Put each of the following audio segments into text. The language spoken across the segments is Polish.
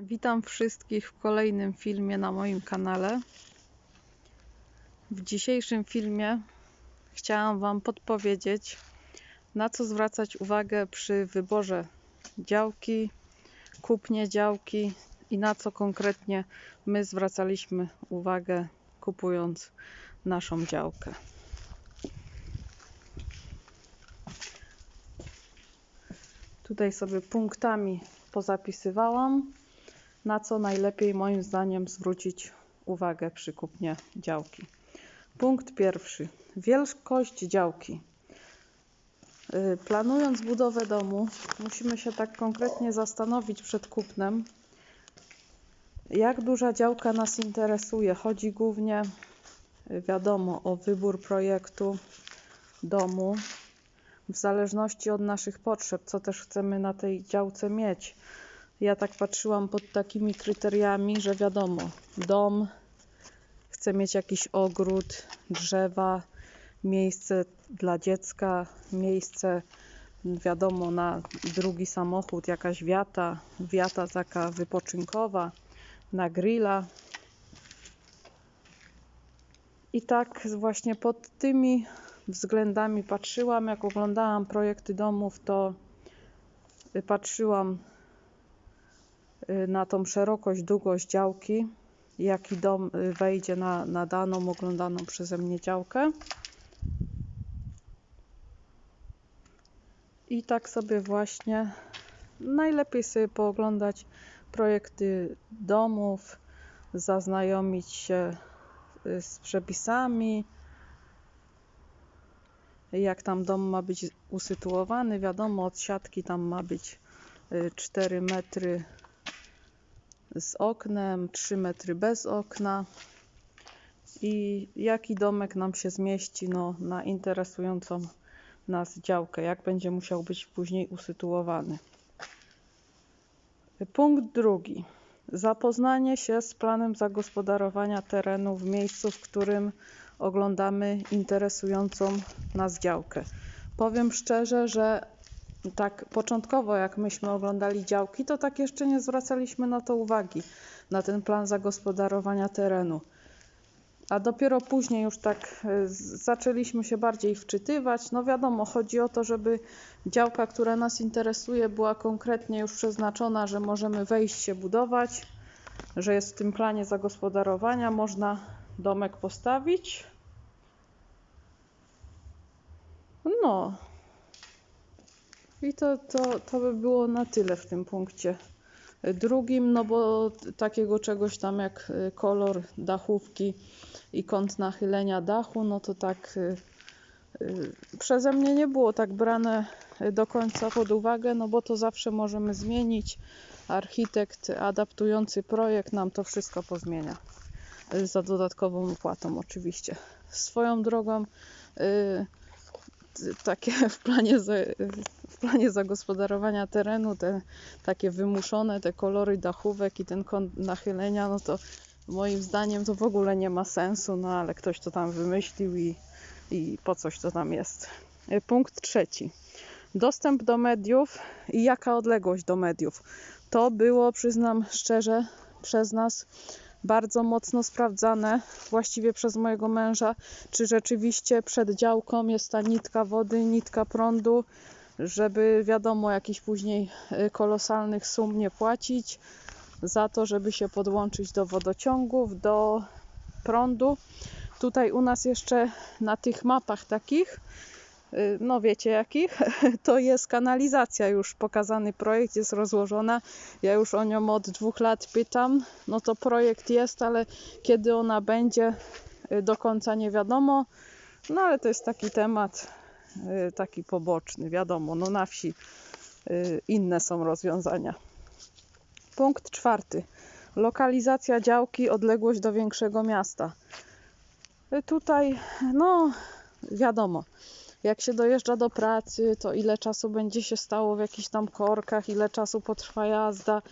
Witam wszystkich w kolejnym filmie na moim kanale. W dzisiejszym filmie chciałam Wam podpowiedzieć, na co zwracać uwagę przy wyborze działki, kupnie działki i na co konkretnie my zwracaliśmy uwagę kupując naszą działkę. Tutaj sobie punktami pozapisywałam, na co najlepiej moim zdaniem zwrócić uwagę przy kupnie działki. Punkt pierwszy. Wielkość działki. Y, Planując budowę domu, musimy się tak konkretnie zastanowić przed kupnem, jak duża działka nas interesuje. Chodzi głównie, y, wiadomo, o wybór projektu domu, w zależności od naszych potrzeb, co też chcemy na tej działce mieć. Ja tak patrzyłam pod takimi kryteriami, że wiadomo, dom, chcę mieć jakiś ogród, drzewa, miejsce dla dziecka, miejsce wiadomo na drugi samochód, jakaś wiata, wiata taka wypoczynkowa, na grilla. I tak właśnie pod tymi względami patrzyłam, jak oglądałam projekty domów, to patrzyłam na tą szerokość, długość działki, jaki dom y, wejdzie na, na daną oglądaną przeze mnie działkę. I tak sobie właśnie najlepiej sobie pooglądać projekty domów, zaznajomić się y, z przepisami, jak tam dom ma być usytuowany. Wiadomo, od siatki tam ma być 4 metry z oknem, 3 metry bez okna. I jaki domek nam się zmieści no, na interesującą nas działkę, jak będzie musiał być później usytuowany. Punkt drugi. Zapoznanie się z planem zagospodarowania terenu w miejscu, w którym oglądamy interesującą nas działkę. Powiem szczerze, że tak początkowo, jak myśmy oglądali działki, to tak jeszcze nie zwracaliśmy na to uwagi, na ten plan zagospodarowania terenu. A dopiero później już tak y, zaczęliśmy się bardziej wczytywać. No wiadomo, chodzi o to, żeby działka, która nas interesuje, była konkretnie już przeznaczona, że możemy wejść się budować, że jest w tym planie zagospodarowania, można domek postawić. No. I to, to, to by było na tyle w tym punkcie drugim, no bo takiego czegoś tam jak y, kolor dachówki i kąt nachylenia dachu, no to tak y, y, przeze mnie nie było tak brane do końca pod uwagę, no bo to zawsze możemy zmienić. Architekt adaptujący projekt nam to wszystko pozmienia za dodatkową opłatą oczywiście. Swoją drogą takie w planie, w planie zagospodarowania terenu, te takie wymuszone, te kolory dachówek i ten kąt nachylenia, no to moim zdaniem to w ogóle nie ma sensu, no ale ktoś to tam wymyślił i, i po coś to tam jest. Punkt trzeci. Dostęp do mediów i jaka odległość do mediów. To było, przyznam szczerze, przez nas bardzo mocno sprawdzane, właściwie przez mojego męża, czy rzeczywiście przed działką jest ta nitka wody, nitka prądu, żeby wiadomo, jakichś później y, kolosalnych sum nie płacić za to, żeby się podłączyć do wodociągów, do prądu. Tutaj u nas jeszcze na tych mapach takich no wiecie jakich, to jest kanalizacja już pokazany projekt, jest rozłożona. Ja już o nią od dwóch lat pytam. No to projekt jest, ale kiedy ona będzie y, do końca nie wiadomo. No ale to jest taki temat y, taki poboczny, wiadomo, no na wsi inne są rozwiązania. Punkt czwarty. Lokalizacja działki, odległość do większego miasta. Tutaj, no wiadomo, jak się dojeżdża do pracy, to ile czasu będzie się stało w jakichś tam korkach, ile czasu potrwa jazda,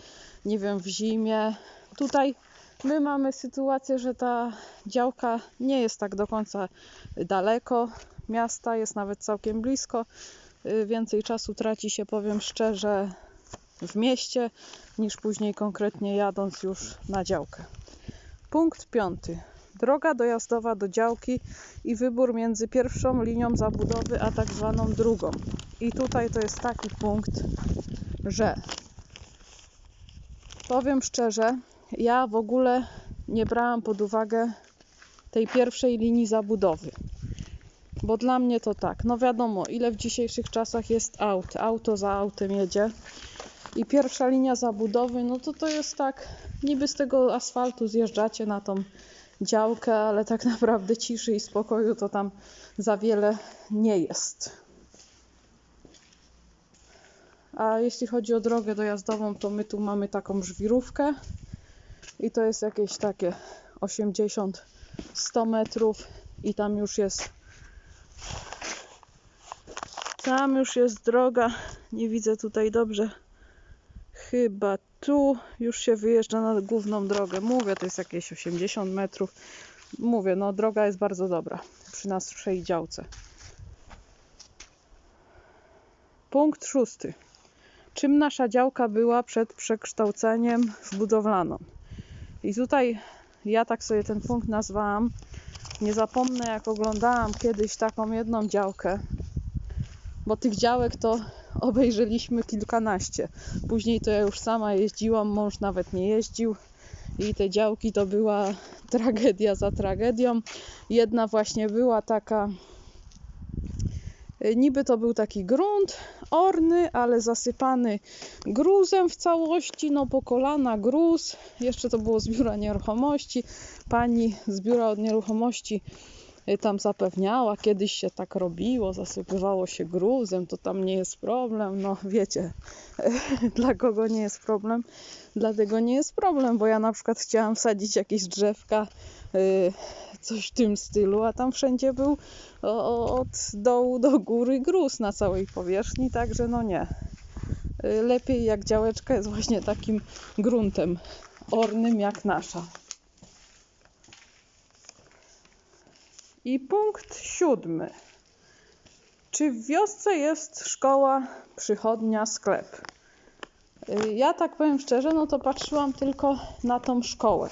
nie wiem, w zimie. Tutaj my mamy sytuację, że ta działka nie jest tak do końca daleko miasta, jest nawet całkiem blisko. Y, więcej czasu traci się, powiem szczerze, w mieście, niż później konkretnie jadąc już na działkę. Punkt piąty. Droga dojazdowa do działki i wybór między pierwszą linią zabudowy a tak zwaną drugą. I tutaj to jest taki punkt, że powiem szczerze, ja w ogóle nie brałam pod uwagę tej pierwszej linii zabudowy. Bo dla mnie to tak, no wiadomo, ile w dzisiejszych czasach jest aut, auto za autem jedzie. I pierwsza linia zabudowy, no to to jest tak, niby z tego asfaltu zjeżdżacie na tą działkę, ale tak naprawdę ciszy i spokoju to tam za wiele nie jest. A jeśli chodzi o drogę dojazdową, to my tu mamy taką żwirówkę i to jest jakieś takie 80-100 metrów i tam już jest tam już jest droga. Nie widzę tutaj dobrze. Chyba tu już się wyjeżdża na główną drogę. Mówię, to jest jakieś 80 metrów. Mówię, no droga jest bardzo dobra przy naszej działce. Punkt szósty. Czym nasza działka była przed przekształceniem w budowlaną? I tutaj ja tak sobie ten punkt nazwałam. Nie zapomnę, jak oglądałam kiedyś taką jedną działkę, bo tych działek to obejrzeliśmy kilkanaście. Później to ja już sama jeździłam, mąż nawet nie jeździł. I te działki to była tragedia za tragedią. Jedna właśnie była taka, niby to był taki grunt orny, ale zasypany gruzem w całości, no po kolana gruz. Jeszcze to było z biura nieruchomości. Pani z biura od nieruchomości Y, tam zapewniała, kiedyś się tak robiło, zasypywało się gruzem, to tam nie jest problem. No wiecie, dla kogo nie jest problem? Dlatego nie jest problem, bo ja na przykład chciałam sadzić jakieś drzewka, y, coś w tym stylu, a tam wszędzie był od dołu do góry gruz na całej powierzchni, także no nie. Y, lepiej jak działeczka jest właśnie takim gruntem ornym jak nasza. I punkt siódmy. Czy w wiosce jest szkoła, przychodnia, sklep? Y, ja tak powiem szczerze, no to patrzyłam tylko na tą szkołę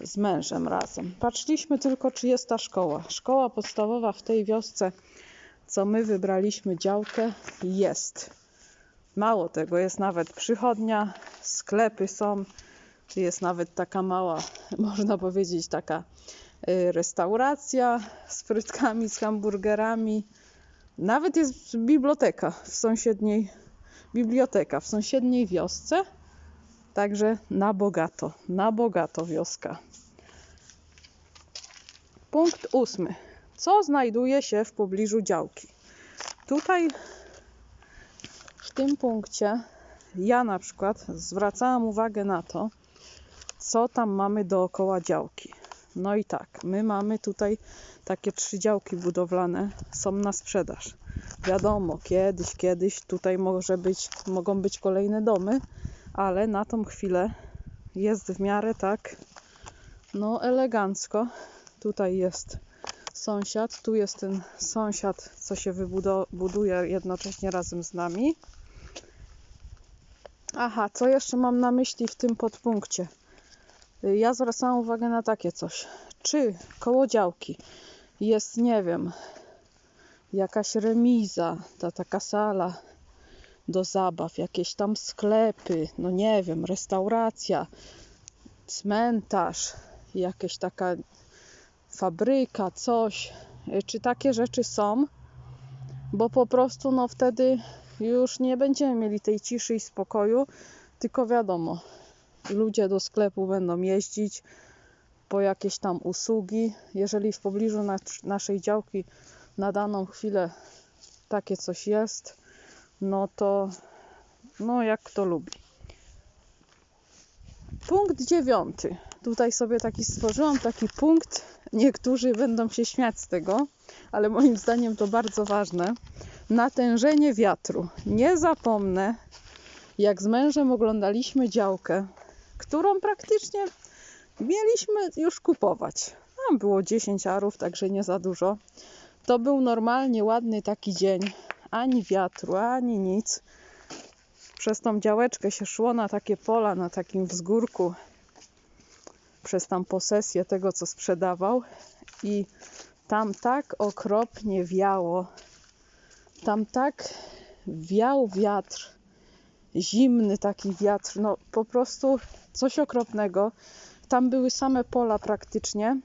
z mężem razem. Patrzyliśmy tylko, czy jest ta szkoła. Szkoła podstawowa w tej wiosce, co my wybraliśmy działkę, jest. Mało tego, jest nawet przychodnia, sklepy są, jest nawet taka mała, można powiedzieć, taka restauracja z frytkami, z hamburgerami. Nawet jest biblioteka w sąsiedniej biblioteka w sąsiedniej wiosce. Także na bogato, na bogato wioska. Punkt ósmy. Co znajduje się w pobliżu działki? Tutaj w tym punkcie ja na przykład zwracałam uwagę na to, co tam mamy dookoła działki. No i tak, my mamy tutaj takie trzy działki budowlane, są na sprzedaż. Wiadomo, kiedyś, kiedyś tutaj może być, mogą być kolejne domy, ale na tą chwilę jest w miarę tak, no elegancko. Tutaj jest sąsiad, tu jest ten sąsiad, co się wybuduje jednocześnie razem z nami. Aha, co jeszcze mam na myśli w tym podpunkcie? Ja zwracałam uwagę na takie coś. Czy koło działki jest, nie wiem, jakaś remiza, ta taka sala do zabaw, jakieś tam sklepy, no nie wiem, restauracja, cmentarz, jakaś taka fabryka, coś. Czy takie rzeczy są? Bo po prostu no wtedy już nie będziemy mieli tej ciszy i spokoju, tylko wiadomo, ludzie do sklepu będą jeździć po jakieś tam usługi. Jeżeli w pobliżu naszej działki na daną chwilę takie coś jest, no to no jak kto lubi. Punkt dziewiąty. Tutaj sobie taki stworzyłam taki punkt. Niektórzy będą się śmiać z tego, ale moim zdaniem to bardzo ważne. Natężenie wiatru. Nie zapomnę, jak z mężem oglądaliśmy działkę którą praktycznie mieliśmy już kupować. Tam było 10 arów, także nie za dużo. To był normalnie ładny taki dzień. Ani wiatru, ani nic. przez tą działeczkę się szło na takie pola, na takim wzgórku, przez tam posesję tego, co sprzedawał i tam tak okropnie wiało, tam tak wiał wiatr, zimny taki wiatr, no po prostu coś okropnego. Tam były same pola praktycznie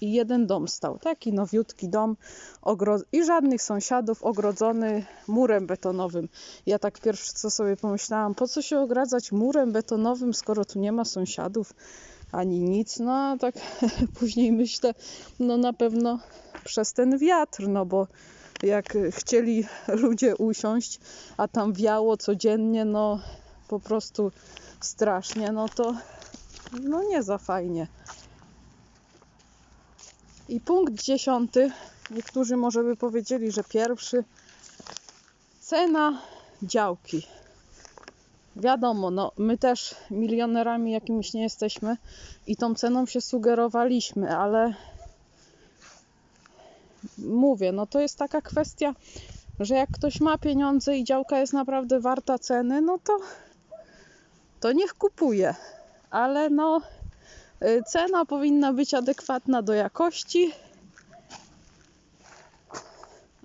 i jeden dom stał, taki nowiutki dom ogro- i żadnych sąsiadów, ogrodzony murem betonowym. Ja tak pierwsze co sobie pomyślałam, po co się ogradzać murem betonowym, skoro tu nie ma sąsiadów ani nic. No tak później myślę, no na pewno przez ten wiatr, no bo jak chcieli ludzie usiąść, a tam wiało codziennie, no po prostu strasznie, no to no nie za fajnie. I punkt dziesiąty, niektórzy może by powiedzieli, że pierwszy, cena działki. Wiadomo, no my też milionerami jakimiś nie jesteśmy i tą ceną się sugerowaliśmy, ale mówię, no to jest taka kwestia, że jak ktoś ma pieniądze i działka jest naprawdę warta ceny, no to to niech kupuje. Ale no y, cena powinna być adekwatna do jakości.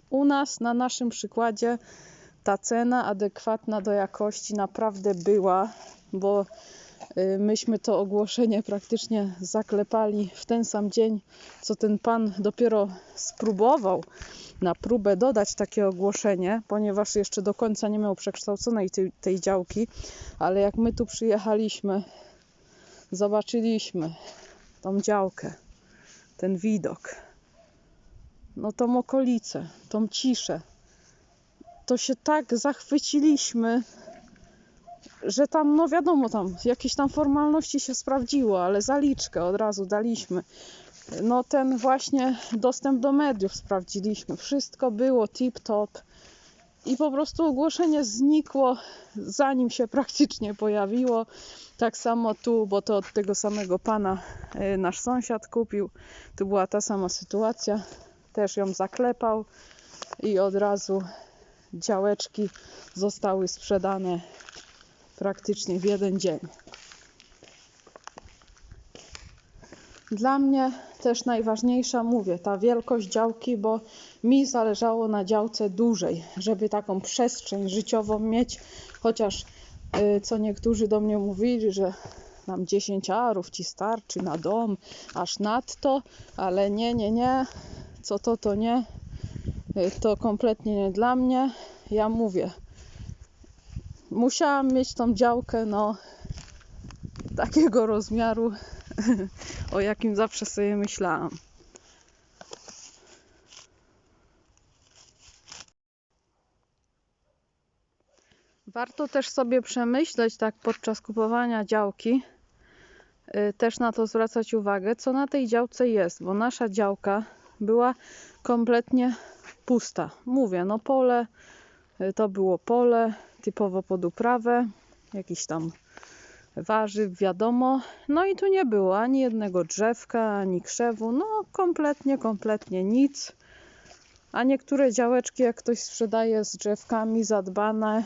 U nas na naszym przykładzie ta cena adekwatna do jakości naprawdę była, bo myśmy to ogłoszenie praktycznie zaklepali w ten sam dzień, co ten pan dopiero spróbował na próbę dodać takie ogłoszenie, ponieważ jeszcze do końca nie miał przekształconej tej, tej działki, ale jak my tu przyjechaliśmy, zobaczyliśmy tą działkę, ten widok, no tą okolicę, tą ciszę, to się tak zachwyciliśmy, że tam, no wiadomo, tam jakieś tam formalności się sprawdziło, ale zaliczkę od razu daliśmy. No ten właśnie dostęp do mediów sprawdziliśmy. Wszystko było tip-top i po prostu ogłoszenie znikło, zanim się praktycznie pojawiło. Tak samo tu, bo to od tego samego pana y, nasz sąsiad kupił. Tu była ta sama sytuacja. Też ją zaklepał i od razu działeczki zostały sprzedane praktycznie w jeden dzień. Dla mnie też najważniejsza, mówię, ta wielkość działki, bo mi zależało na działce dużej, żeby taką przestrzeń życiową mieć, chociaż y, co niektórzy do mnie mówili, że nam 10 arów ci starczy na dom, aż nadto, ale nie, nie, nie, co to, to nie, Y, to kompletnie nie dla mnie. Ja mówię, musiałam mieć tą działkę, no, takiego rozmiaru, o jakim zawsze sobie myślałam. Warto też sobie przemyśleć, tak podczas kupowania działki, y, też na to zwracać uwagę, co na tej działce jest, bo nasza działka była kompletnie pusta. Mówię, no pole, y, to było pole typowo pod uprawę, jakiś tam warzyw, wiadomo. No i tu nie było ani jednego drzewka, ani krzewu, no kompletnie, kompletnie nic. A niektóre działeczki, jak ktoś sprzedaje z drzewkami zadbane,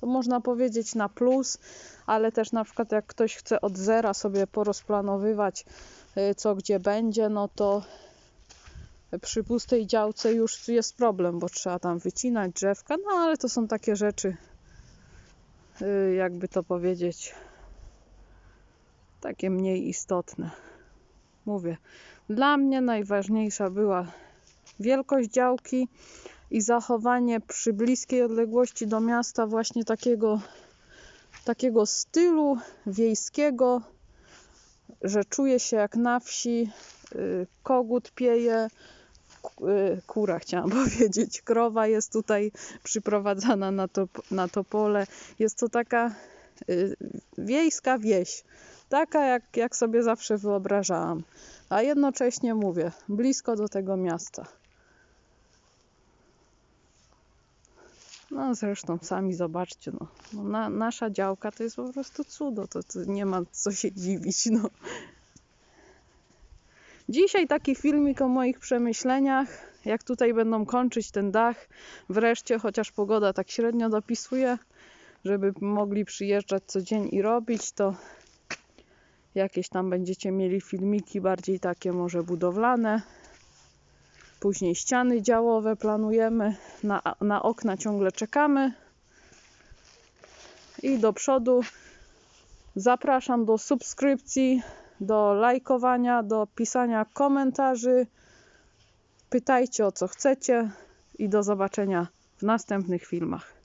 to można powiedzieć na plus, ale też na przykład jak ktoś chce od zera sobie porozplanowywać, y, co gdzie będzie, no to przy pustej działce już jest problem, bo trzeba tam wycinać drzewka, no ale to są takie rzeczy, jakby to powiedzieć, takie mniej istotne. Mówię, dla mnie najważniejsza była wielkość działki i zachowanie przy bliskiej odległości do miasta właśnie takiego, takiego stylu wiejskiego, że czuję się jak na wsi, y, kogut pieje, y, kura chciałam powiedzieć, krowa jest tutaj przyprowadzana na to, na to pole. Jest to taka y, wiejska wieś, taka jak, jak sobie zawsze wyobrażałam, a jednocześnie mówię, blisko do tego miasta. No zresztą sami zobaczcie, no, no na, nasza działka to jest po prostu cudo, to, to nie ma co się dziwić, no. Dzisiaj taki filmik o moich przemyśleniach, jak tutaj będą kończyć ten dach, wreszcie, chociaż pogoda tak średnio dopisuje, żeby mogli przyjeżdżać co dzień i robić, to jakieś tam będziecie mieli filmiki bardziej takie może budowlane. Później ściany działowe planujemy. Na, na okna ciągle czekamy. I do przodu zapraszam do subskrypcji, do lajkowania, do pisania komentarzy. Pytajcie o co chcecie i do zobaczenia w następnych filmach.